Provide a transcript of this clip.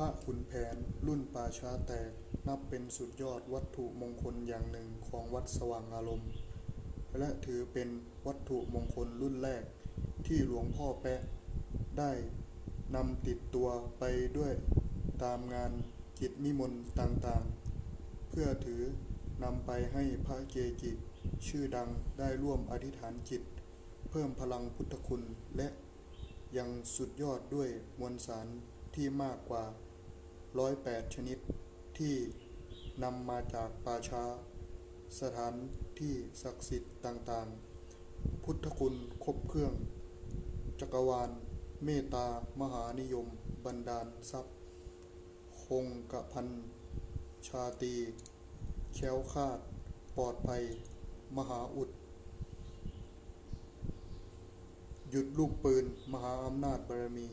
พระขุนแผน รุ่นป่าช้าแตก นับเป็นสุดยอดวัตถุมงคลอย่างหนึ่งของวัดสว่างอารมณ์ และถือเป็นวัตถุมงคลรุ่นแรกที่หลวงพ่อแปะได้นำติดตัวไปด้วยตามงานกิจนิมนต์ต่างๆ เพื่อถือนำไปให้พระเกจิชื่อดังได้ร่วมอธิษฐานจิต เพิ่มพลังพุทธคุณและยังสุดยอดด้วยมวลสาร ที่มากกว่า108ชนิดที่นำมาจากป่าช้า สถานที่ศักดิ์สิทธิ์ต่างๆ พุทธคุณครบเครื่อง จักรวาล เมตตามหานิยม บันดาลทรัพย์ คงกระพันชาตีแค้วคาด ปลอดภัย มหาอุด หยุดลูกปืน มหาอำนาจบารมี